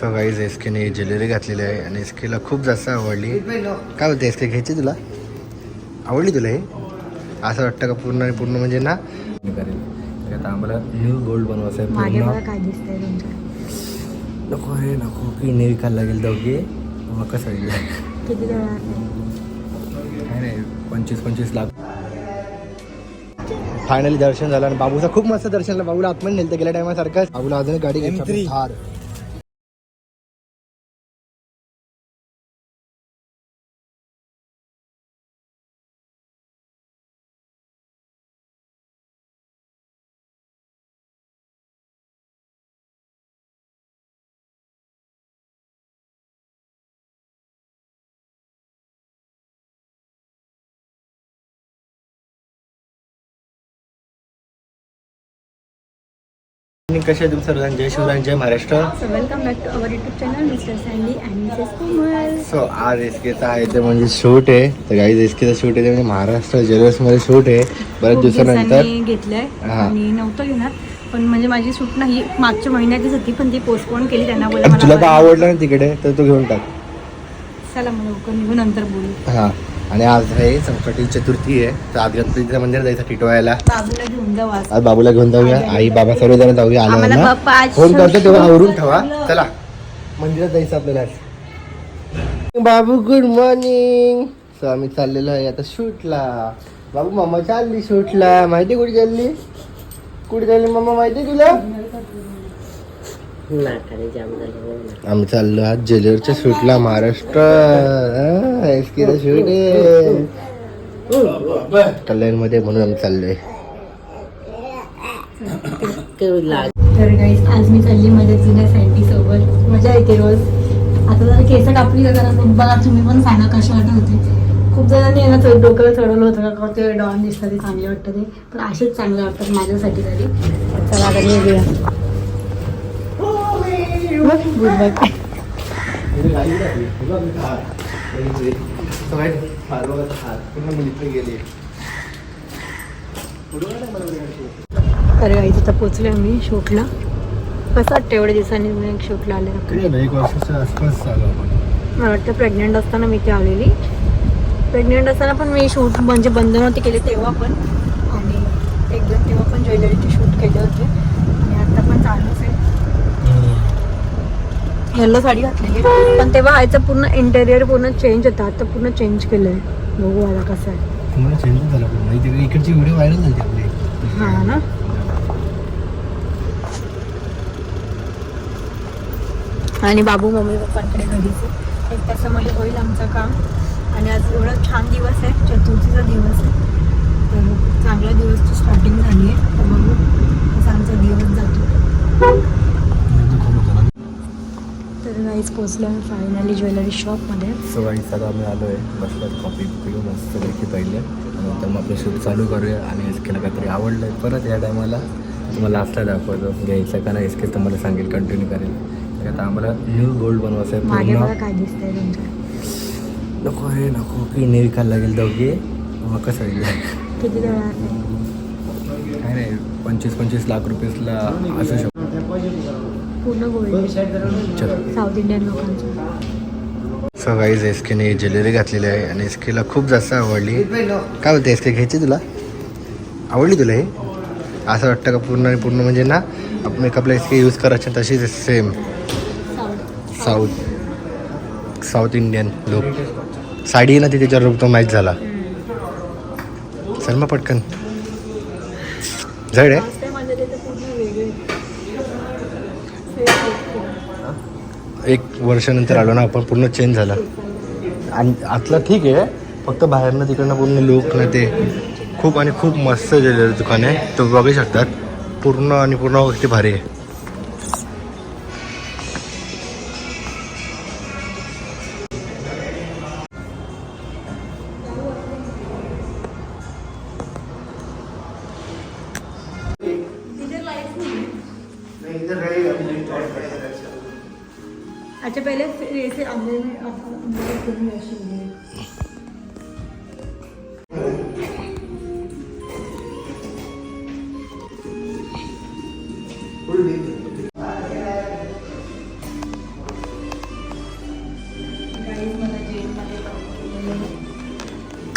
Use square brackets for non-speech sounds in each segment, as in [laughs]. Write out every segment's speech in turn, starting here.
So guys S केने jewellery घातलेली आहे आणि एस केला खूप जास्त आवडली. काय बोलते एस के घ्यायची तुला? आवडली तुला हे? असं वाटतं का पूर्ण आणि पूर्ण म्हणजे ना? करेल. आता आम्हाला न्यू गोल्ड बनवायचं आहे मागे पूर्ण. नको रे नको. की ने विकायला लागेल दोघे. मग कसं होईल? काय नाही पंचवीस पंचवीस लाख. फायनली दर्शन झालं आणि बाबूचा खूप मस्त दर्शन झालं. बाबूला आतमध्ये नेलं गेल्या टायमासारखं बाबूला अजून गाडी घ्यायची थार. कसे तुम्ही सर्वजण? जय शिवराय जय Maharashtra. Welcome back to our YouTube channel mister Sandy and missus so आज एसकेचा आहे ते म्हणजे शूट आहे. तर काही एसकेचा शूट आहे ते म्हणजे महाराष्ट्र ज्वेलर्समध्ये शूट आहे. बऱ्याच दिवसानंतर. दिवसांनी घेतलंय. आणि नव्हतं घेणार. पण म्हणजे माझी सूट नाही मागच्या महिन्यातच होती पण ती पोस्टपोन केली त्यांना बोला तुला आवडलं ना तिकडे तर तू घेऊन टाक. चला मग लवकर निघू नंतर बोलू. हा. आणि आज आहे संकटी चतुर्थी आहे. तर आज गणपतीचं मंदिर जायचं टिटवायला बाबूला घेऊन जाऊ आज. आज बाबूला घेऊन जाऊया. आई बाबा सर्वजण जाऊया आल्यावर आम्हाला ना. बाप्पा आज फोन करतो तेव्हा आवरून ठेवा. चला. मंदिरात जायचं आपल्याला आज. बाबू गुड मॉर्निंग सो आम्ही चाललेलो आहे आता शूटला. बाबू मम्मा चालली शूटला. माहिती कुठे चालली कुठे चालली मम्मा माहिती तुला? आम्ही चाललो आज ज्वेलरच्या शूटला महाराष्ट्र. एसकीचा शूट आहे कल्याणमध्ये म्हणून आम्ही चाललोय. तर गाईस आज मी चालली माझ्या जुन्या सँडी सोबत. मजा येते रोज. आता जरा केस कापली का जरा बघा तुम्ही पण सांगा कशा वाटत होते? खूप जणांनी ना थोडं डोक्याला चढवलं होतं का? ते डॉन दिसतं ते चांगले वाटतं ते. पण असेच चांगले वाटतात माझ्यासाठी तरी. तर चला आता तर गाईस आता पोचले आम्ही शूटला. कसं वाटतं एवढ्या दिवसांनी मी एक शूटला आले एक वर्षाच्या आसपास मला वाटतं प्रेग्नेंट असताना मी ते आलेली. प्रेग्नेंट असताना पण मी शूट म्हणजे बंद नव्हते केले तेव्हा पण. आणि एकदम तेव्हा पण ज्वेलरीचे शूट केले होते आणि आता पण चालूच आहे येल्लो साडी घातलेली पण तेव्हा आयचं पूर्ण इंटेरियर पूर्ण चेंज होता. आता पूर्ण चेंज केलं आहे बघू आता कसं आहे. तुम्हाला चेंज झाला इकडची व्हिडिओ व्हायरल झाली आपली. हा ना? आणि बाबू मम्मी पप्पांकडे घरीच. एक तासामध्ये होईल आमचं काम. आणि आज एवढा छान दिवस आहे. चतुर्थीचा दिवस आहे. तर चांगला दिवसची स्टार्टिंग झाली आहे. तर बघू. कसा आमचा दिवस जातो तर गाईज पोचलो आम्ही फायनली ज्वेलरी शॉपमध्ये सो गाईस आता आम्ही आलो आहे बसल्यात कॉफी पिऊ मस्त पैकी पहिले. आणि नंतर मग आपलं शूट चालू करूया. आणि एसकेला काहीतरी आवडलं आहे परत या टायमाला तुम्हाला लास्टला दाखवतो. घ्यायचं का नाही एसके तुम्हाला सांगेल कंटिन्यू करेल. तर आता आम्हाला न्यू गोल्ड बनवायचं आहे पूर्ण. काय दिसतंय तुमच्या. नको रे नको. की ने विकायला लागेल दोघे. मग कसं होईल किती काय नाही पंचवीस पंचवीस लाख रुपयेला असू शकतो. पूर्ण गोल्ड साऊथ इंडियन लोकांचं. सो गाईज एस केने ज्वेलरी घातलेली आहे आणि एस केला खूप जास्त आवडली. काय बोलते एस के घ्यायची तुला? आवडली तुला हे? असं वाटतं का पूर्ण आणि पूर्ण? म्हणजे ना आपण मेकअपला एस के यूज करायचे तशीच same south. South. Indian look sari ना ती त्याच्यावर तो मॅच झाला. चल मग पटकन. जड आहे लास्ट टाइम आलेले तर पूर्ण वेगळे एक वर्षानंतर आलो ना आपण पूर्ण चेंज झाला. आणि आतला ठीक आहे फक्त बाहेरनं तिकडनं पूर्ण लोक ना ते खूप आणि खूप मस्त दुकान आहे. तुम्ही बघू शकतात. पूर्ण आणि पूर्ण गोष्टी भारी आहे.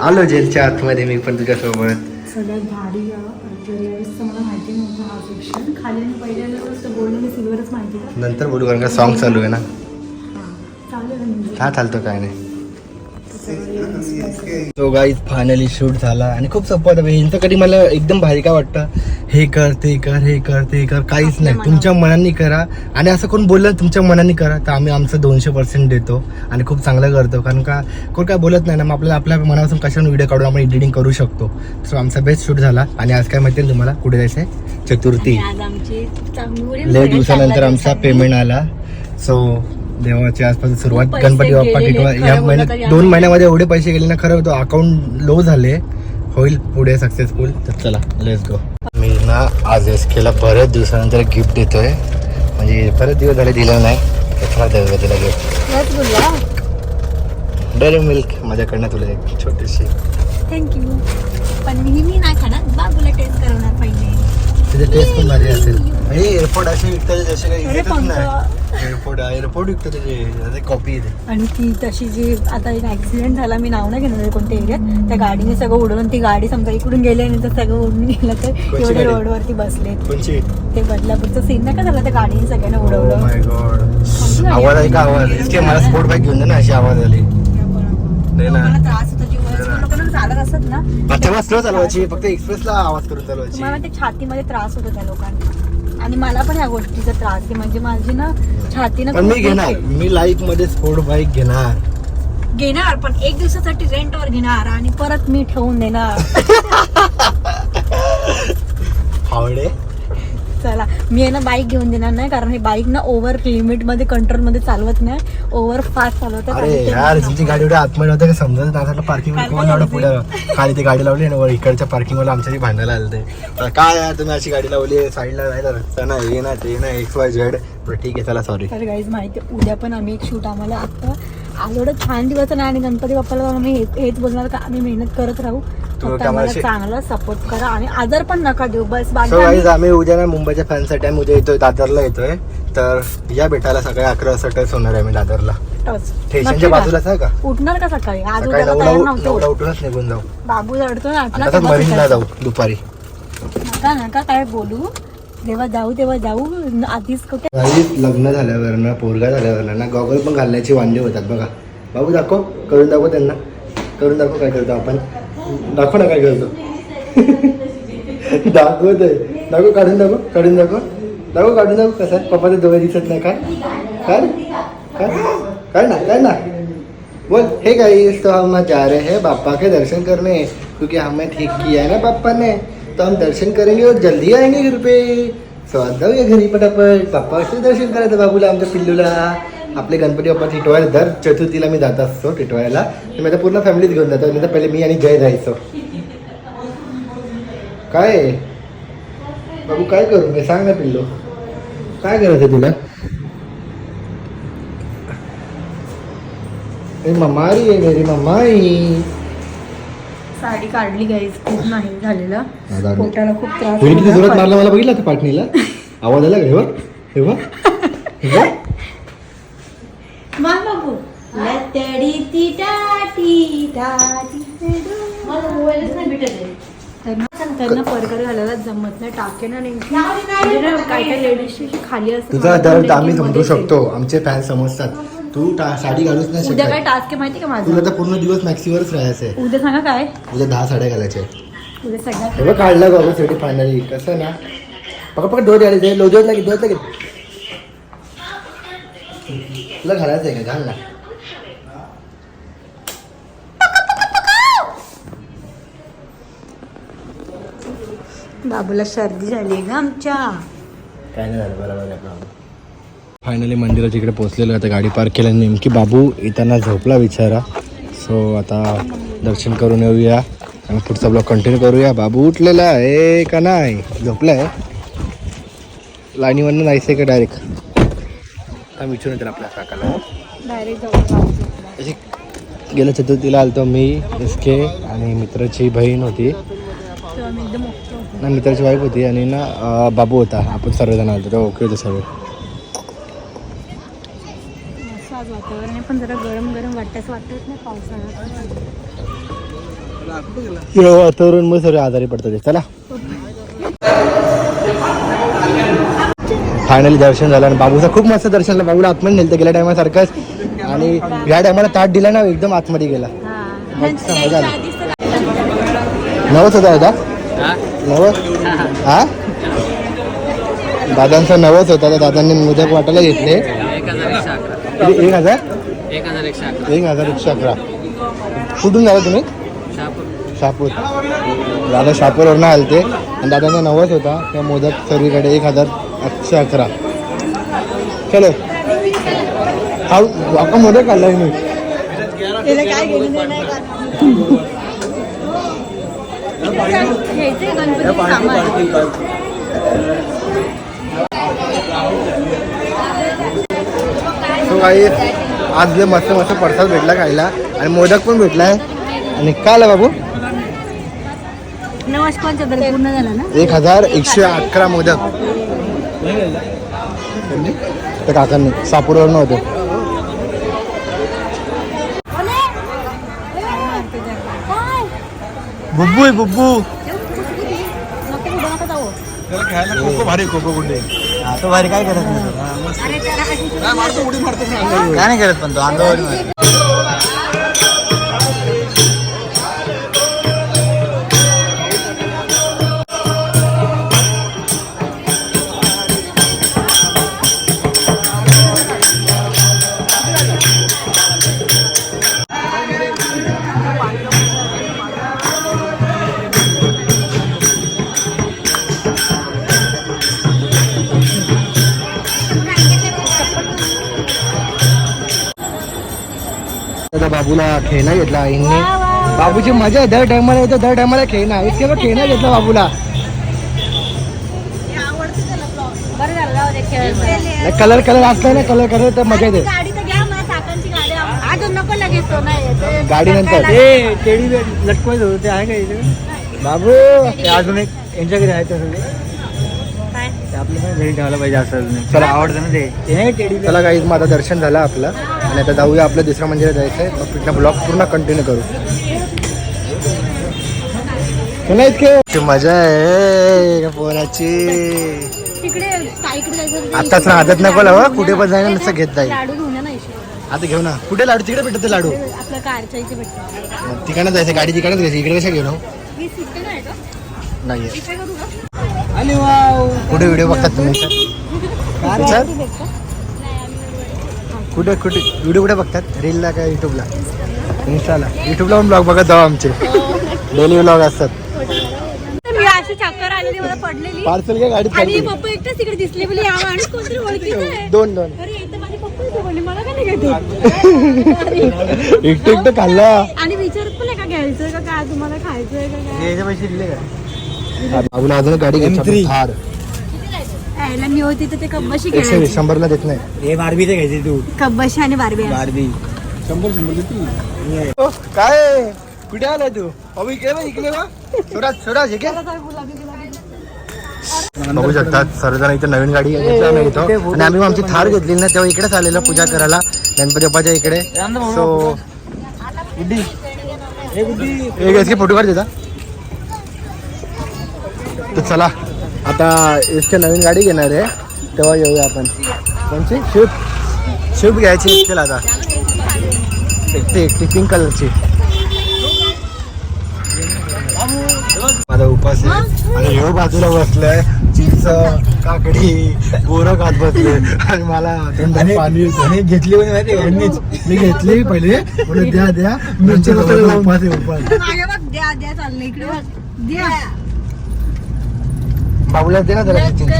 आलो जेलच्या आतमध्ये मी पण तुझ्यासोबत. सगळ्यात भारी मला माहिती नव्हतं हा सेक्शन खाली पहिल्यांदा बोलणं सिल्वरच माहिती नंतर बोलू कारण का सॉन्ग चालू आहे ना? हा चालतो काय नाही. तो गाईज फायनली शूट झाला आणि खूप सोपं होतं यांचं कधी मला एकदम भारी काय वाटतं? हे कर ते कर हे कर ते कर. काहीच नाही. तुमच्या मनाने करा. आणि असं कोण बोललं तुमच्या मनाने करा तर आम्ही आमचं दोनशे पर्सेंट देतो आणि खूप चांगलं करतो. कारण का कोण काय बोलत नाही ना मग आपल्याला आपल्या मनापासून कशाने व्हिडिओ काढून आपण एडिटिंग करू शकतो. सो आमचा बेस्ट शूट झाला. आणि आज काय माहिती तुम्हाला? कुठे जायचं चतुर्थी. लय दिवसानंतर आमचा पेमेंट आला. सो देवाच्या आसपास सुरुवात गणपती बाप्पा टिटवा या महिन्यात दोन महिन्यामध्ये एवढे पैसे गेले ना खरं तो अकाउंट लो झाले. होईल पुढे सक्सेसफुल तर चला लेट्स गो मी ना आज एस केला बऱ्याच दिवसानंतर गिफ्ट देतोय. म्हणजे बरेच दिवस झाले दिलं नाही. तर देऊया तिला गिफ्ट डेअरी मिल्क माझ्याकडनं तुला एक छोटीशी. थँक्यू पण मी मी नाही खाणार बाबूला टेस्ट करवणार पहिले तिथे टेस्ट पण भारी असेल. एअरपोर्ट असे विकतात जसे काही एअरपोर्ट एअरपोर्ट विकतात त्याचे कॉपी आहे ते. आणि ती तशी जी आता एक ऍक्सिडेंट झाला मी नाव नाही घेणार आहे कोणत्या एरियात त्या गाडीने सगळं उडवून ती गाडी समजा इकडून गेली आणि तर सगळं उडून गेलं तर एवढे गाडी? रोडवरती बसले. कोणची? ते बदलापूरचं सीन नाही का झालं? त्या गाडीने सगळ्यांना Oh उडवलं my god. समजलं? आवाज आहे का? आवाज इसके मला स्पोर्ट बाईक घेऊन दे ना अशी आवाज आली. नाही ना. लोकांना त्रास होतो जी वयस्कर लोकांना चालत असत ना. तेव्हा स्लो चालवायची. फक्त एक्सप्रेसला आवाज करून चालवायची. ते छातीमध्ये त्रास होतो त्या लोकांना. आणि मला पण या गोष्टीचा त्रास आहे. म्हणजे माझी ना छातीनं पण मी घेणार. मी लाईफमध्ये स्पोर्ट बाईक घेणार. घेणार पण एक दिवसासाठी रेंटवर घेणार आणि परत मी ठेवून देणार. [laughs] हावडे चला. मी आहे ना बाईक घेऊन देणार नाही कारण हे बाईक ना ओव्हर लिमिटमध्ये कंट्रोलमध्ये चालवत नाही. ओव्हर फास्ट अरे यार मला तुमची गाडी एवढ्या आतमध्ये होते का समजत नाही. पार्किंग कोण पुढे? खाली ती गाडी लावली आणि वर इकडच्या पार्किंगमध्ये आमच्याशी भांडायला आलं ते काय यार तुम्ही अशी गाडी लावली साईडला जायला रस्ता ना हे ना ते ना एक्स वाय झेड ठीक आहे चला सॉरी तर गाईज माहिती उद्या पण आम्ही एक शूट आम्हाला आता. आज एवढं छान दिवस आहे ना आणि गणपती बाप्पाला आम्ही हेच बोलणार का? आम्ही मेहनत करत राहू. फक्त आम्हाला चांगला सपोर्ट करा आणि आजार पण नका देऊ. बस बाकी आम्ही उद्या ना मुंबईच्या फॅनसाठी आम्ही उद्या येतोय दादरला येतोय. तर या भेटायला सकाळी अकरा वाजता टच होणार आहे मी दादरला. स्टेशनच्या बाजूलाच आहे का. उठणार का सकाळी? आज नव्हतो. उठूनच निघून जाऊ. बाबू आता तेव्हा मरीनला. जाऊ दुपारी. नका नका काय बोलू? जेव्हा जाऊ तेव्हा जाऊ. आधीच कुठे लग्न झाल्यावर ना पोरगा झाल्यावर ना गॉगल पण घालण्याची वांदे होतात बघा. बाबू दाखव करून दाखव त्यांना. करून दाखव काय करतो आपण. दाखव ना काय करतो [laughs] दाखवत आहे दाखव, काढून दाखव काढून दाखव. दाखव, काढून दाखव. कसं पप्पाचं डोळे दिसत नाही. काय? काय काय? ना काय ना? बोल, हे गाइस तो हम जा रहे हैं बापा के दर्शन करने. क्योंकि हमें ठीक किया है ना पापा ने तो हम दर्शन करेंगे और जल्दी आएँगे घर पे. स्वाद जाऊया घरी पटापट. बाप्पाचे दर्शन करायचं बाबूला आमच्या पिल्लूला. आपले गणपती बाप्पा टिटवायला दर चतुर्थीला मी जात असतो टिटवायला. तर मी आता पूर्ण फॅमिलीत घेऊन जातो. नाही तर पहिले मी आणि जय जायचो काय? बाबू काय करू? मी सांग ना पिल्लू. काय करायचं तुला? मम्मारी आहे मेरी मम्माई. साडी काढली गाईज खूप नाही झालेलं. पोटाला खूप त्रास मारला मला बघितलं पाटणीला? आवाज आला का? हेवा हेवा हेवा मार बाबू लतडी ती टाटी टाटी त्यांना परकर घालायला जमत नाही नेमकी म्हणजे ना काय काय लेडीजची खाली असते तुझा दर्द आम्ही समजू. शकतो आमचे फॅन समजतात. तू साडी घालूच नाही उद्या काय टास्क आहे माहिती का तुला माझं तर पूर्ण दिवस मॅक्सीवरच राहायचं आहे उद्या सांगा काय? उद्या दहा साड्या घालायच्या उद्या सगळ्यात बघ काढला बाबा साठी फायनली कसं ना? पकड पकड दोरी आली लोजवत लागेल दोत लागेल तुला घालायचं आहे का? घाल ना. बाबूला सर्दी झाली ना आमच्या. काय नाही झालं बरोबर आहे फायनली मंदिराच्या इकडे पोहोचलेलो आता गाडी पार्क केली आणि नेमकी बाबू येताना झोपला बिचारा. सो आता दर्शन करून येऊया आणि पुढचा ब्लॉग कंटिन्यू करूया. बाबू उठलेला आहे का नाही? झोपला आहे लाईनीवरनं जायचं आहे का डायरेक्ट हा विचारून येतात आपल्या काकाला. अशी गेल्या चतुर्थीला आलतो मी एस के आणि मित्राची बहीण होती. ना मित्राची वाईफ होती आणि ना बाबू होता. आपण सर्वजण आलतो तेव्हा ओके होते आज वातावरण आहे पण जरा गरम गरम वाटतं असं वाटत नाही पावसाळ्यात. हे वातावरण मग सगळे आजारी पडतात हे. चला. फायनली दर्शन झालं आणि बाबूचं खूप मस्त दर्शन झालं. बाबूला आतमध्ये नेलं गेल्या टायमासारखंच आणि या टायमाला ताट दिला ना एकदम आतमध्ये गेला. मस्त मजा आली. नवस होता दादा? नवस? हा? दादांचा नवस होता तर दादांनी मोदक वाटायला घेतले. एक हजार? एक हजार? एक हजार एकशे अकरा. कुठून झाला तुम्ही? शहापूर. शापूर दादा शापूरवरनं आलते. आणि दादांचा नवस होता त्या मोदक सर्वीकडे एक हजार एकशे अकरा. चलो. हा आपण मोदक काढलाय मी काय [laughs] नाही गणपती सामान काही आज लय मस्त मस्त प्रसाद भेटला खायला. आणि मोदक पण भेटलाय. आणि काय आला बाबू? नवस कोणचा तर पूर्ण झाला ना? एक हजार एकशे अकरा मोदक. त्या काकांनी सापूरवरनं होते. बुब्बू. आहे बुब्बू भारी कोको गुंडे. तो भारी काय करत नाही. काय नाही करत पण तो अंगावर खेळणा घेतला आईंनी. बाबूची मजा आहे दर टायमाला येतो दर टायमाला खेळणं. इतके मग खेळणा घेतला बाबूला. कलर कलर असला ना कलर कलर तर मजा येते. गाडी नंतर ए टेडी लटकवायच होतं ते आहे का इथे? बाबू. ते अजून एक यांच्या घरी आहे तसं ते आपलं पण घरी ठेवायला पाहिजे असं चला. आवडतं ना ते? चला काही आता दर्शन झालं आपलं. आणि आता जाऊया आपल्या दुसऱ्या मंदिरात जायचंय मग ब्लॉग पूर्ण कंटिन्यू करू. चला इतके मजा आहे पोराची. तिकडे जायचं. आताच ना आदत नको लावा कुठे पण जायला नुसतं घेत जाईल. आता घेऊ ना. कुठे लाडू? तिकडे भेटत लाडू. तिकडनं जायचं गाडी तिकडनं घ्यायची. इकडे कशा घेऊ नाही नाही कुठे व्हिडिओ बघतात तुम्ही? [laughs] सर कुठे कुठे? व्हिडिओ कुठे बघतात? रीलला का युट्यूबला इन्स्टाला युट्यूबला पण ब्लॉग बघत जाऊ आमचे. डेली ब्लॉग असतात. मी अशी चक्कर आलेली मला पडलेली. पार्सल काय गाडीत आणि खाली पप्पा एकटाच तिकडे दिसले बोली यावं आणि कोणतरी ओळखीचं आहे. दोन दोन. अरे इथं माझे पप्पा इथे बोलले मला का नाही घेते [laughs] एकटं एकटं खाल्ला. आणि विचारत पण का घ्यायचं का काय तुम्हाला खायचंय का काय? पैसे दिले का? बाबून अजून गाडी घ्यायची M3. थार. यायला मी होती तर ते कब्बशी एकशे वीस खेळायची. शंभरला देत नाही. हे बारबीचे घ्यायचे तू. कब्बशी आणि बारबी बारबी शंभर शंभर किती काय? कुठे आलाय तू? इकडे बघ इकडे बघ. सुराज इकडे बघू शकतात सर्वजण इथे नवीन गाडी घेतला इथं. आणि आम्ही आमची थार घेतली ना तेव्हा इकडेच आलेलो पूजा करायला. गणपती बाप्पाच्या इकडे. सो गुड्डी. हे गुड्डी एक फोटो काढ देता तर चला. आता इसके नवीन गाडी घेणार आहे. तेव्हा येऊया आपण. कोणची? शिफ्ट शिफ्ट घ्यायची इसकेला आता. एकटी एकटी पिंक कलरची माझा उपास आहे. आणि ह्यो बाजूला बसलाय. चिंच काकडी बोरं खात बसले आणि मला पाणी. आणि घेतली माहिती यांनीच. मी घेतली पहिले. म्हणून द्या द्या. मला उपास आहे उपास. द्या द्या चाललंय. इकडे द्या. बाबूला दे ना चिंच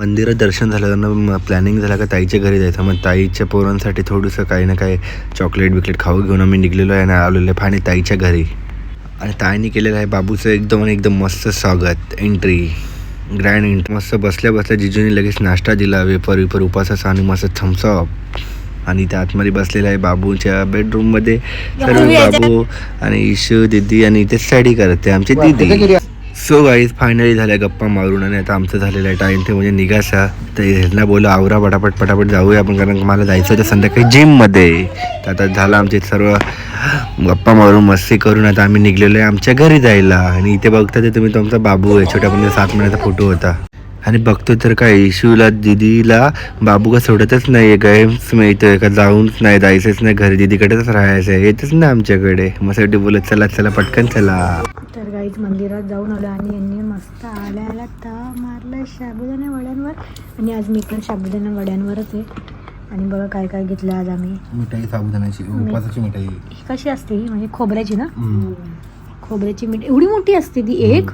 मंदिरात. दर्शन झालं प्लॅनिंग झालं का ताईच्या घरी जायचं. मग ताईच्या पोरांसाठी थोडंसं काही ना काही चॉकलेट बिकलेट खाऊ घेऊन आम्ही निघलेलो आहे ना आलेलो आहे फाणी ताईच्या घरी. आणि ताईने केलेलं आहे बाबूचं एकदम आणि एकदम मस्त स्वागत एंट्री ग्रँड एंट्री मस्त बसल्या बसल्या जिजूने लगेच नाश्ता दिला वेपर विपर उपासाचा आणि मस्त थम्सअप आणि त्या आतमध्ये बसलेला आहे बाबूच्या बेडरूममध्ये सर्व बाबू आणि इशू दीदी आणि इथे स्टडी करते आमची दीदी. सो गाईज फायनली झाल्या गप्पा मारून आणि आता आमचं झालेलं आहे टाईम ते म्हणजे निघासा तर ह्यांना बोला आवरा पटापट पटापट जाऊया आपण कारण मला जायचं होतं संध्याकाळी जिममध्ये तर आता झालं आमचे सर्व गप्पा मारून मस्ती करून आता आम्ही निघलेलो आहे आमच्या घरी जायला. आणि इथे बघता ते तुम्ही तुमचा बाबू आहे. छोट्यापणे सात महिन्याचा फोटो होता. आणि बघतो तर काय इशूला दिदीला बाबू का सोडतच नाही गैम्स मिळतोय का? जाऊनच नाही जायचंच नाही घरी दिदीकडेच राहायचं आहे येतच ना आमच्याकडे. मग शेवटी बोलत चला चला पटकन चला. तर गाईच मंदिरात जाऊन आलो आणि यांनी मस्त आल्या आल्या ताव मारलं साबुदाणा वड्यांवर. आणि आज मी पण साबुदाणा वड्यांवरच आहे. आणि बघा काय काय घेतलं आज आम्ही. मिठाई साबुदाण्याची उपासाची मिठाई. ही कशी असते ही? म्हणजे खोबऱ्याची ना? खोबऱ्याची मिठाई. एवढी मोठी असते ती एक?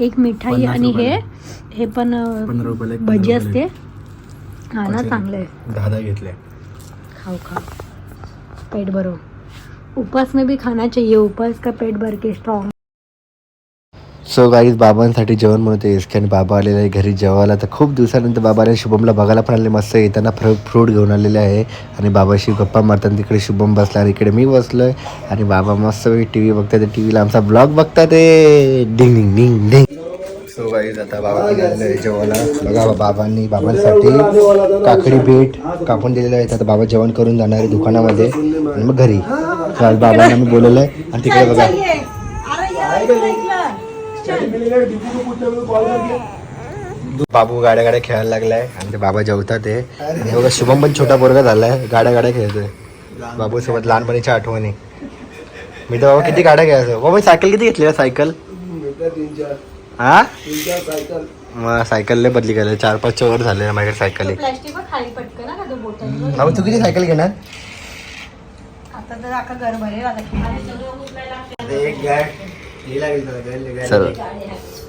एक मिठाई आणि हे. हे पण भजी असते. हा ना. चांगलं आहे. दहा दहा घेतले. खाओ खाओ पेट भरो. उपास में भी खाना चाहिए. उपास का पेट भर के स्ट्रॉंग सो गाईज बाबांसाठी जेवण म्हणते येस आणि बाबा आलेले आहे घरी जेवायला. तर खूप दिवसानंतर बाबा आले शुभमला बघायला पण आले मस्त येताना फ्र फ्रूट घेऊन आलेले आहे. आणि बाबाशी गप्पा मारताना तिकडे शुभम बसला आणि इकडे मी बसलोय. आणि बाबा मस्त टी व्ही बघतात. टी व्हीला आमचा ब्लॉग बघतात ते. डिंग डिंग डिंग डिंग. सो गाईज आता बाबा जेवायला. बघा बाबांनी बाबांसाठी काकडी पीठ कापून दिलेलं आहे. आता बाबा जेवण करून जाणार आहे दुकानामध्ये. आणि मग घरी. बाबांना मी बोलवलं आहे आणि तिकडे बघा. बाबू गाड्या गाड्या खेळायला लागलाय. आणि ते बाबा जेवतात ते. आणि बघा शुभम पण छोटा पोरगा झालाय. गाड्या गाड्या खेळतोय. बाबू सोबत लहानपणीच्या आठवणी. मी तर बाबा किती गाड्या खेळायचो. बाबा सायकल किती घेतली सायकल? हा मग सायकल लय बदली केलं. चार पाच वर झाले माझ्याकडे सायकल. प्लास्टिक खाली पटकन ना तो बोटल बाबा तू किती सायकल घेणार? आता तर